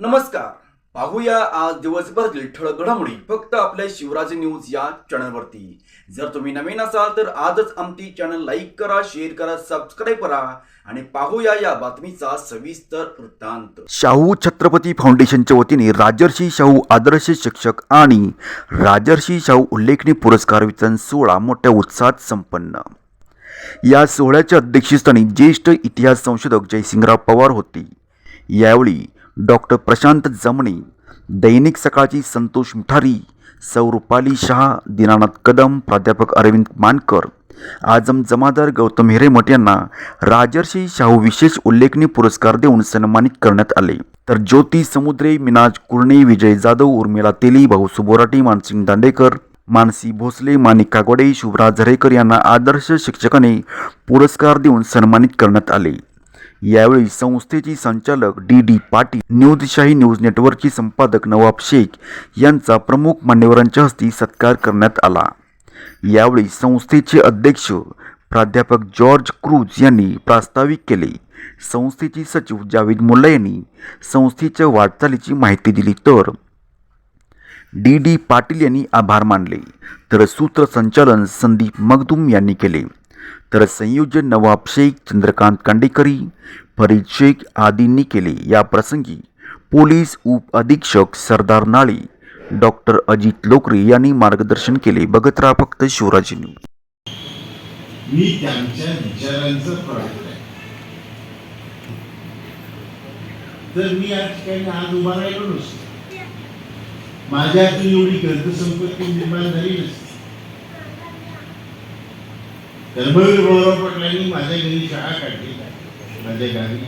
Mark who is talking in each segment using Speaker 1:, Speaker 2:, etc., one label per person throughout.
Speaker 1: नमस्कार. पाहूया आज दिवसभरातील ठळक घडामोडी. फक्त आपल्या शिवराज न्यूज या चॅनलवरती. जर तुम्ही नवीन असाल तर आजच आमची चॅनल लाईक करा शेअर करा सबस्क्राईब करा आणि पाहूया या बातमीचा सविस्तर वृत्तांत. शाहू छत्रपती फाउंडेशनच्या वतीने राजर्षी शाहू आदर्श शिक्षक आणि राजर्षी शाहू उल्लेखनीय पुरस्कार वितरण सोहळा मोठ्या उत्साहात संपन्न. या सोहळ्याच्या अध्यक्षस्थानी ज्येष्ठ इतिहास संशोधक जयसिंगराव पवार होते. यावेळी डॉक्टर प्रशांत जमणे दैनिक सकाळची संतोष मिठारी सौ रुपाली शहा दीनानाथ कदम प्राध्यापक अरविंद मानकर आजम जमादार गौतम हिरेमठ यांना राजर्षी शाहू विशेष उल्लेखनीय पुरस्कार देऊन सन्मानित करण्यात आले. तर ज्योती समुद्रे मिनाज कुर्णे विजय जाधव उर्मिला तेली भाऊ सुबोराटी मानसिंग दांडेकर मानसी भोसले माणिक कागोडे शुभराज झरेकर यांना आदर्श शिक्षकाने पुरस्कार देऊन सन्मानित करण्यात आले. यावेळी संस्थेचे संचालक डी डी पाटील न्यूजशाही न्यूज नेटवर्कचे संपादक नवाब शेख यांचा प्रमुख मान्यवरांच्या हस्ते सत्कार करण्यात आला. यावेळी संस्थेचे अध्यक्ष प्राध्यापक जॉर्ज क्रूज यांनी प्रास्ताविक केले. संस्थेचे सचिव जावेद मुल्ला यांनी संस्थेच्या वाटचालीची माहिती दिली तर डी डी पाटील यांनी आभार मानले. तर सूत्रसंचालन संदीप मगदूम यांनी केले. तर संयोजन नवाब शेख चंद्रकांत कांडेकरी फरीद शेख आदींनी केले या प्रसंगी पोलीस उप अधीक्षक सरदार नाळे डॉक्टर अजित लोकरे यांनी मार्गदर्शन केले. बघत राहा फक्त शिवराज न्यूज.
Speaker 2: मी त्यांच्या विचारांचं प्रॉडक्ट आहे. तर मी या ठिकाणी आज उभा राहिलो नसतो. माझ्या हातून एवढी ग्रंथसंपत्ती निर्माण झाली नसती. कर्मवीर भाऊराव पाटलांनी माझ्या घरी शाळा काढली. माझ्या गावी.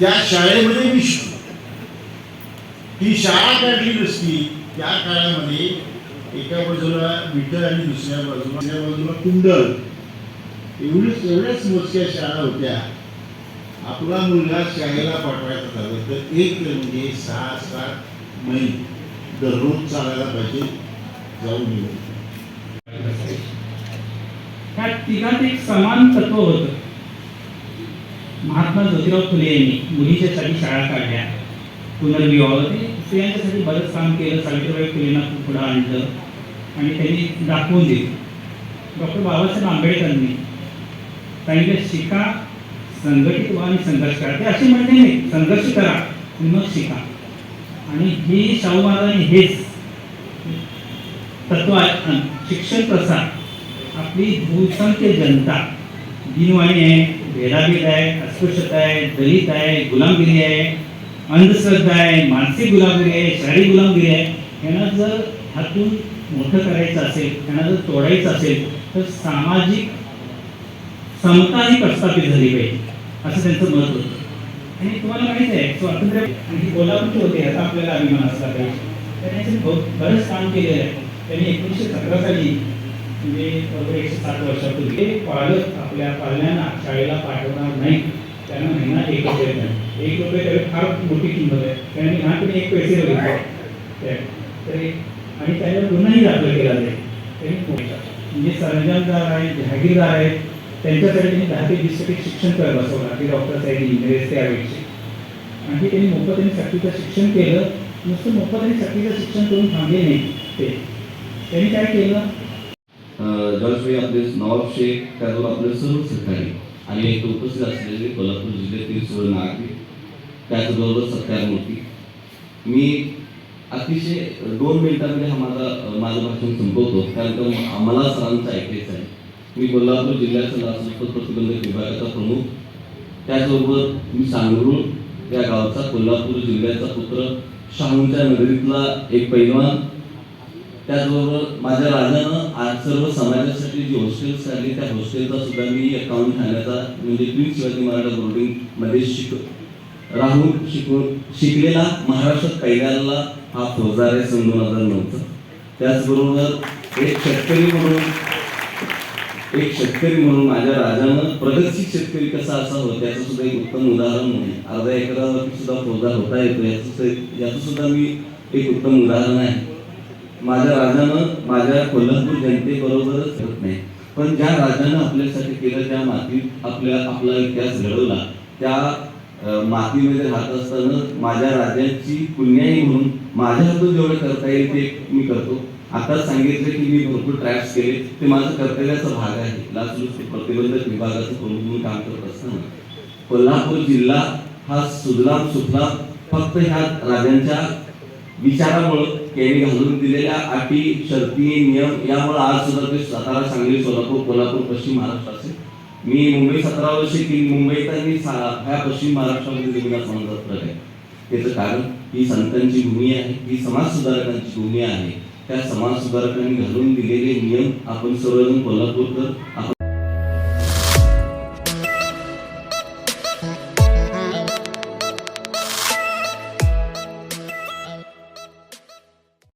Speaker 2: त्या शाळेमध्ये मी शिकलो. ती शाळा काढली नसती त्या काळामध्ये एका बाजूला विठ्ठल आणि दुसऱ्या बाजूला दुसऱ्या बाजूला कुंडल. एवढीच एवढ्याच मोजक्या शाळा होत्या. आपला मुलगा शाळेला पाठवायचा झालं तर एक म्हणजे सहा सात महिने दररोज चालायला पाहिजे जाऊन येऊ
Speaker 3: ह्या तिघात एक समान तत्व होतं. महात्मा ज्योतिराव फुले यांनी मुलीच्यासाठी शाळा काढल्या. पुनर्विवाह ते स्त्रियांच्यासाठी बरंच काम केलं. सावित्रीबाई फुलेंना पुढं आणलं आणि त्यांनी दाखवून दिलं. डॉक्टर बाबासाहेब आंबेडकरांनी सांगितलं शिका संघटित व्हा आणि संघर्ष करा. ते असे म्हणते नाही संघर्ष करा मग शिका. आणि ही शाहू महाराजांनी हेच तत्व आहे. शिक्षण प्रसार आपली बहुसंख्य जनता दिनवाणी आहे भेदाभेद आहे अस्पृश्यता आहे दलित आहे गुलामगिरी आहे अंधश्रद्धा आहे मानसिक गुलामगिरी आहे शारीरिक गुलामगिरी आहे यांना जर हातून मोठं करायचं असेल त्यांना जर तोडायचं असेल तर सामाजिक समता ही प्रस्थापित झाली पाहिजे असं त्यांचं मत होतं. आणि तुम्हाला माहीत आहे स्वातंत्र्य आणि ही कोल्हापूरचे होते याचा आपल्याला अभिमान असला पाहिजे. त्यांनी बरंच काम केलेलं आहे. त्यांनी एकोणीसशे सतरा साली म्हणजे एकशे सात वर्षापूर्वी ते पालक आपल्या पाल्यांना शाळेला पाठवणार नाही. त्यांना महिना एक रुपये नाही एक रुपये तरी फार मोठी किंमत आहे. त्यांनी लहानपणी एक पैसे बघितले त्या- तरी आणि त्याला गुन्हाही दाखल केला जाईल त्यांनी म्हणजे सरंजामदार आहे जहागीरदार आहेत. त्यांच्यासाठी त्यांनी दहा ते वीस टक्के शिक्षण करत बसवलं. की डॉक्टर साहेब इंजिनियर्स त्यावेळेचे आणखी त्यांनी मोफत आणि सक्तीचं शिक्षण केलं. नुसतं मोफत आणि सक्तीचं शिक्षण करून थांबले नाही ते. त्यांनी काय केलं?
Speaker 4: ज्यावेळी आपले नवाब शेख त्याचबरोबर आपले सर्व सरकारी आणि इथे उपस्थित असलेले कोल्हापूर जिल्ह्यातील सुवर्ण नागरिक त्याचबरोबर सत्कारमूर्ती मी अतिशय दोन मिनिटांमध्ये हा माझा माझं भाषण संपवतो. त्यानंतर का आम्हाला सरांचं ऐकायचं आहे. मी कोल्हापूर जिल्ह्याचा लाचलुचपत प्रतिबंधक विभागाचा प्रमुख. त्याचबरोबर मी सांगरूळ या गावचा कोल्हापूर जिल्ह्याचा पुत्र. शाहूंच्या नगरीतला एक पैलवान. त्याचबरोबर माझ्या राजानं आज सर्व समाजासाठी जी हॉस्टेल्स काढली त्या हॉस्टेलचा सुद्धा मी अकाउंट ठाण्याचा म्हणजे प्रिन्स शिवाजी मराठा बोर्डिंगमध्ये शिक राहून शिकून शिकलेला महाराष्ट्रात पहिल्याला हा फौजदार आहे सन दोन हजार नऊचा. त्याचबरोबर एक शेतकरी म्हणून एक शेतकरी म्हणून माझ्या राजानं प्रगतशील शेतकरी कसा असावं त्याचं सुद्धा एक उत्तम उदाहरण म्हणून अर्धा एकरावरती सुद्धा फौजदार होता येतो याचं याचं सुद्धा मी एक उत्तम उदाहरण आहे. माझ्या राजानं माझ्या कोल्हापूर जनतेबरोबरच होत नाही. पण ज्या राजानं आपल्यासाठी केलं त्या मातीत आपल्या आपला इतिहास घडवला त्या मातीमध्ये राहत असताना माझ्या राजाची पुण्याई म्हणून माझ्या हातून जेवढं करता येईल ते मी करतो. आताच सांगितलं की मी भरपूर ट्रॅक्स केले. ते माझं कर्तव्याचा भाग आहे. लाचलुचपत प्रतिबंधक विभागाचं प्रमुख म्हणून काम करत असताना. कोल्हापूर जिल्हा हा सुजलाम सुफलाम फक्त ह्या राजांच्या विचारामुळं त्यांनी घालून दिलेल्या अटी शर्ती नियम यामुळे आज सुद्धा ते सातारा सांगली सोलापूर कोल्हापूर पश्चिम महाराष्ट्र असेल. मी मुंबई सतरा वर्ष केली मुंबईत आणि ह्या पश्चिम महाराष्ट्रामध्ये जमीन आसमानाचा आहे. त्याचं कारण ही संतांची भूमी आहे ही समाज सुधारकांची भूमी आहे. त्या समाज सुधारकांनी घालून दिलेले नियम आपण सर्वजण कोल्हापूरकर आपण